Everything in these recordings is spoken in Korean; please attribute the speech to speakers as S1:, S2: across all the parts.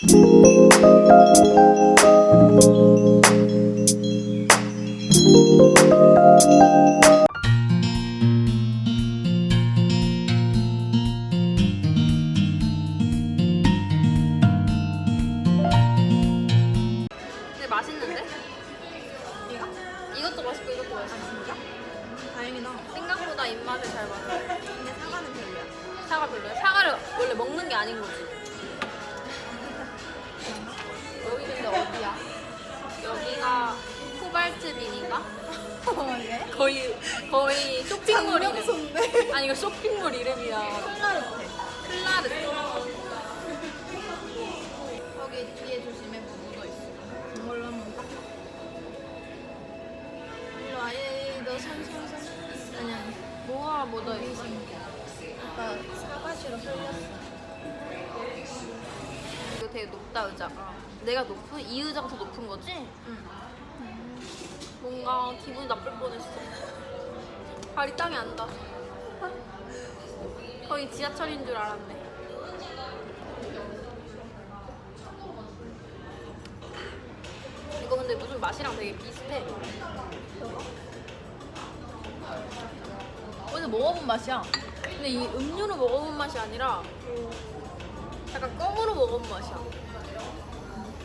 S1: 근데 맛있는데? 이것도 맛있고 이것도 맛있어.
S2: 다행이다.
S1: 생각보다 입맛에 잘 맞아.
S2: 근데 사과는 별로야.
S1: 사과 별로야? 사과를 원래 먹는 게 아닌 거지. 코발트빈인가?
S2: 어,
S1: 거의 거의 쇼핑몰이네.
S2: 장명소인데.
S1: 아니 이거 쇼핑몰 이름이야.
S2: 콜라르테.
S1: 클라르트.
S2: 거기 뒤에 조심해 묻어 있어. 그걸로 한번 닦아. 일로 와. 얘, 너 손, 손, 손. 아니, 아니.
S1: 뭐가 묻어 있어?
S2: 아까 사과시로 흘렸어.
S1: 이거 되게 높다 의자가. 내가 높은 이 의자가 더 높은 거지?
S2: 응.
S1: 뭔가 기분이 나쁠 뻔했어. 발이 땅에 안 닿아. 거의 지하철인 줄 알았네. 이거 근데 무슨 맛이랑 되게 비슷해. 어제 먹어본 맛이야. 근데 이 음료로 먹어본 맛이 아니라 약간 껌으로 먹어본 맛이야.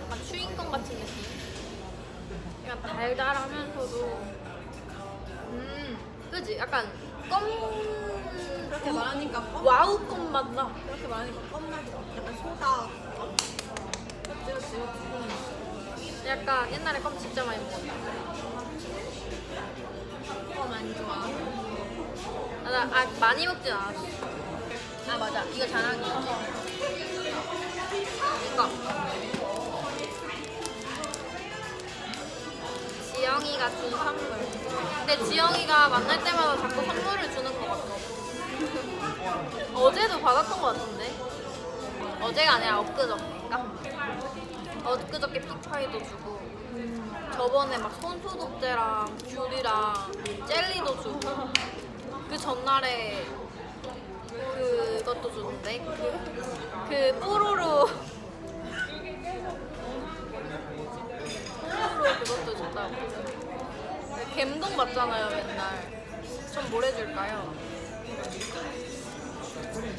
S1: 약간 추인껌 같은 느낌. 약간 달달하면서도 음 그지 약간 껌
S2: 그렇게 말하니까 껌?
S1: 와우 껌 맛 나.
S2: 그렇게 말하니까 껌맛이 나. 약간 소다. 껌? 그치, 그치, 그치.
S1: 약간 옛날에 껌 진짜 많이 먹었다.
S2: 껌 안 좋아.
S1: 아, 나 아, 많이 먹진 않았어. 아 맞아 이거 자랑이었지. 이거 지영이가 준 선물. 근데 지영이가 만날 때마다 자꾸 선물을 주는 것 같아. 어제도 받았던 것 같은데. 어제가 아니라 엊그저께인가? 엊그저께 픽파이도 주고. 저번에 막 손소독제랑 귤이랑 젤리도 주고. 그 전날에 그것도 주던데 그, 그 뽀로로 뽀로로 그것도 준다고 갬동 맞잖아요 맨날 좀 뭘 해줄까요?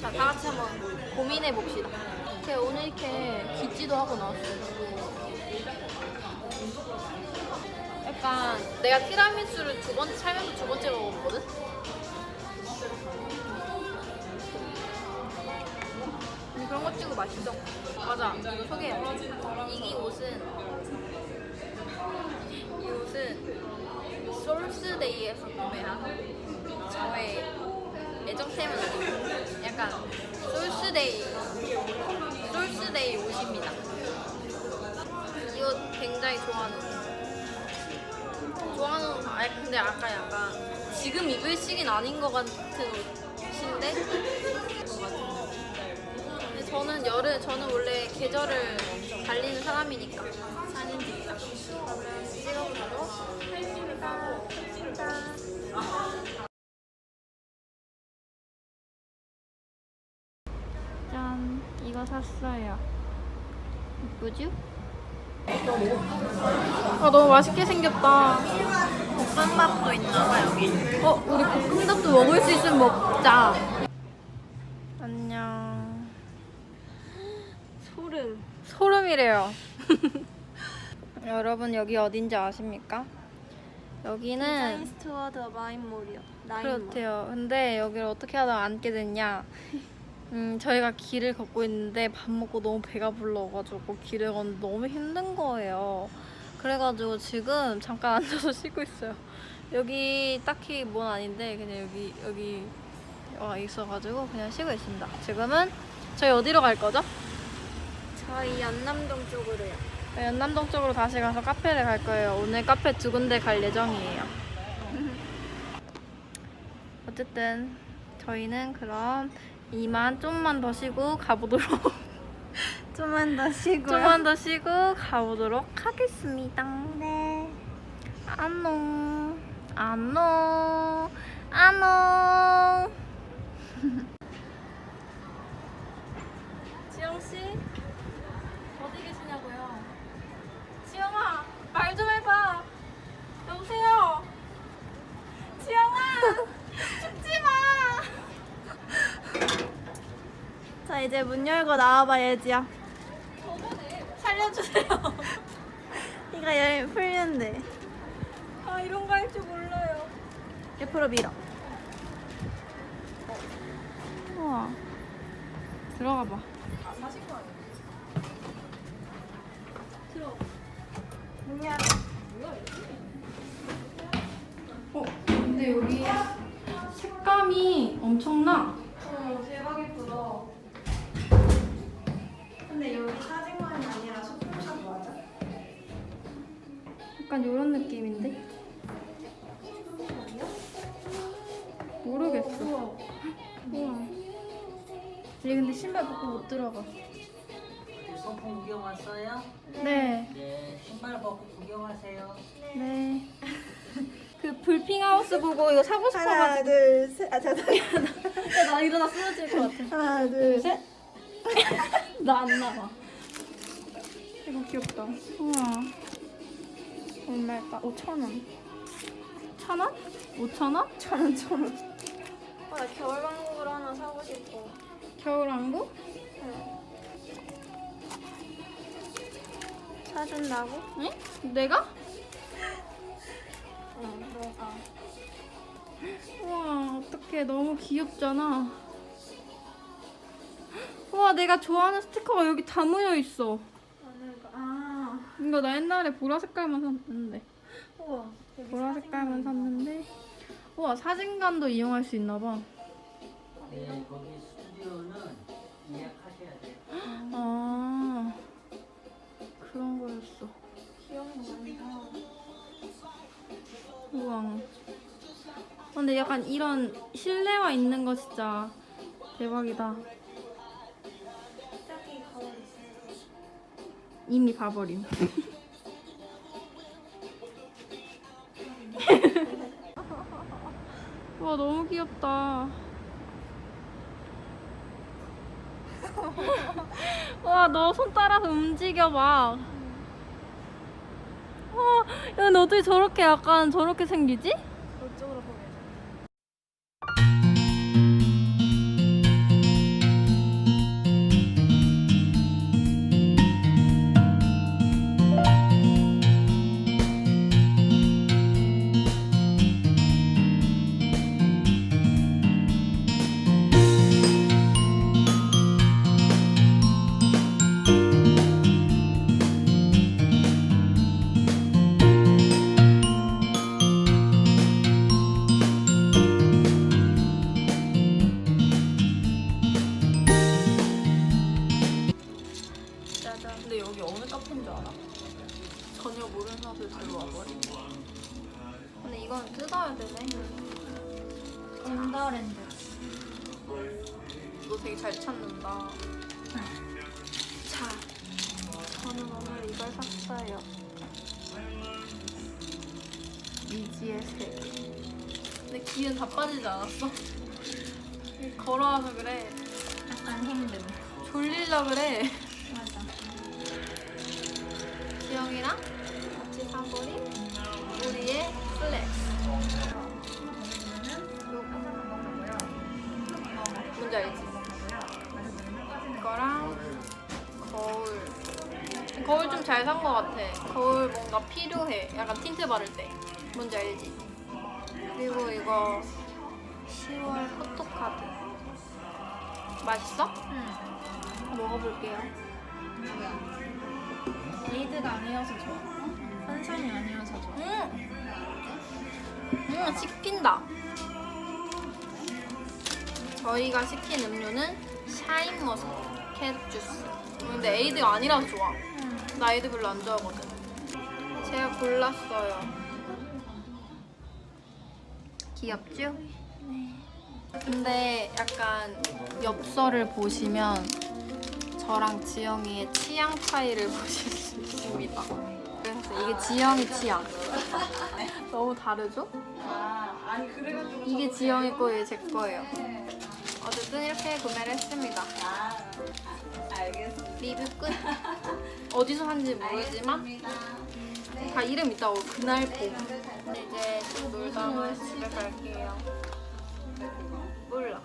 S1: 자 다같이 한번 고민해 봅시다 제가 오늘 이렇게 기지도 하고 나왔어요 약간 내가 티라미수를 두 번째 살면서 두 번째 먹었거든? 음, 그런 거 찍고 맛있어. 맞아. 이거 소개해. 이 옷은 이 옷은 솔스데이에서 구매한 저의 애정템은 아니고 약간 솔스데이 솔스데이 옷입니다. 이 옷 굉장히 좋아하는 옷. 좋아하는 옷. 아 근데 아까 약간 지금 입을 시기는 아닌 것 같은 옷인데 저는 여름 저는 원래 계절을 달리는 사람이니까 샀어요. 이쁘죠? 아 너무 맛있게 생겼다.
S2: 볶음밥도 있나봐, 여기.
S1: 어 우리 볶음밥도 먹을 수 있으면 먹자. 안녕.
S2: 소름.
S1: 소름이래요. 여러분 여기 어딘지 아십니까? 여기는
S2: 스투어드 마인몰이요.
S1: 그렇대요. 근데 여기를 어떻게 하다 가 앉게 됐냐? 음, 저희가 길을 걷고 있는데 밥 먹고 너무 배가 불러가지고 길을 걷는데 너무 힘든 거예요. 그래가지고 지금 잠깐 앉아서 쉬고 있어요. 여기 딱히 뭔 아닌데 그냥 여기 여기 와 있어가지고 그냥 쉬고 있습니다. 지금은 저희 어디로 갈 거죠?
S2: 저희 연남동 쪽으로요.
S1: 네, 연남동 쪽으로 다시 가서 카페를 갈 거예요. 오늘 카페 두 군데 갈 예정이에요. 어쨌든 저희는 그럼 이만 좀만 더 쉬고 가보도록
S2: 좀만 더 쉬고요.
S1: 좀만 더 쉬고 가보도록 하겠습니다.
S2: 네.
S1: 안녕 안녕 지영 씨
S3: 이제 문 열고 나와봐 예지야. 살려주세요. 이가 열 풀린대.
S1: 아 이런 거 할 줄 몰라요.
S3: 옆으로 밀어. 우와.
S1: 들어가 봐.
S3: 문 열어.
S1: 어 근데 여기 색감이 엄청나. 약간 이런 느낌인데? 모르겠어. 우와. 얘 근데 신발 벗고 못 들어가.
S4: 소풍 구경 왔어요?
S1: 네.
S4: 네, 신발 벗고 구경하세요.
S1: 네. 그 불핑하우스 보고 이거 사고
S3: 하나,
S1: 싶어가지고.
S3: 둘, 셋. 아, 잠깐만.
S1: 야, 나 이러다 쓰러질 것 같아.
S3: 하나, 둘, 셋.
S1: 나 안 나와. 이거 귀엽다. 우와. 얼마일까? 5천 원. 천 원? 5천 원?
S3: 천 원, 천 원. 아, 나 겨울왕국을 하나 사고 싶어.
S1: 겨울왕국?
S3: 사준다고?
S1: 응? 내가?
S3: 응, 너가.
S1: 우와, 어떡해. 너무 귀엽잖아. 우와, 내가 좋아하는 스티커가 여기 다 모여 있어. 이거 나 옛날에 보라 색깔만 샀는데.
S3: 우와. 여기
S1: 보라 색깔만? 샀는데. 우와, 사진관도 이용할 수 있나 봐.
S4: 네, 거기 스튜디오는 예약하셔야 돼요.
S1: 아, 그런 거였어. 우와. 근데 약간 이런 실내화 있는 거 진짜 대박이다. 이미 봐버림. 와 너무 귀엽다. 와 너 손 따라서 움직여 봐. 와, 야, 너 어떻게 저렇게 약간 저렇게 생기지?
S3: 그쪽으로 보게.
S1: 전혀 모르는 사람들 들어와 버린 근데 이건 뜯어야 되네.
S3: 엔더랜드.
S1: 너 되게 잘 찾는다. 자, 저는 오늘 이걸 샀어요. 미지의 새. 근데 귀는 다 빠지지 않았어? 걸어와서 그래.
S3: 약간 힘듦.
S1: 졸릴라 그래.
S3: 맞아.
S1: 지영이랑 사버린 우리의 플렉스. 뭔지 알지? 이거랑 거울. 거울 좀 잘 산 것 같아. 거울 뭔가 필요해. 약간 틴트 바를 때. 뭔지 알지? 그리고 이거 10월 포토카드. 맛있어?
S3: 응.
S1: 먹어볼게요.
S3: 에이드가 아니어서 좋아. 환상이 아니어서 좋아.
S1: 음! 음, 씹힌다. 저희가 시킨 음료는 샤인머스켓 주스. 근데 에이드가 아니라서 좋아. 나 에이드 별로 안 좋아하거든. 제가 골랐어요. 귀엽죠? 네. 근데 약간 엽서를 보시면 저랑 지영이의 취향 차이를 보실 수 있습니다. 그래서 이게 지영이 취향. 너무 다르죠? 이게 지영이 거, 이게 제 거예요. 어쨌든 이렇게 구매를 했습니다.
S2: 아 알겠어.
S1: 리뷰 끝. 어디서 샀는지 모르지만 다 이름 있다고 그날 봄. 이제 좀 놀다가 집에 갈게요. 몰라.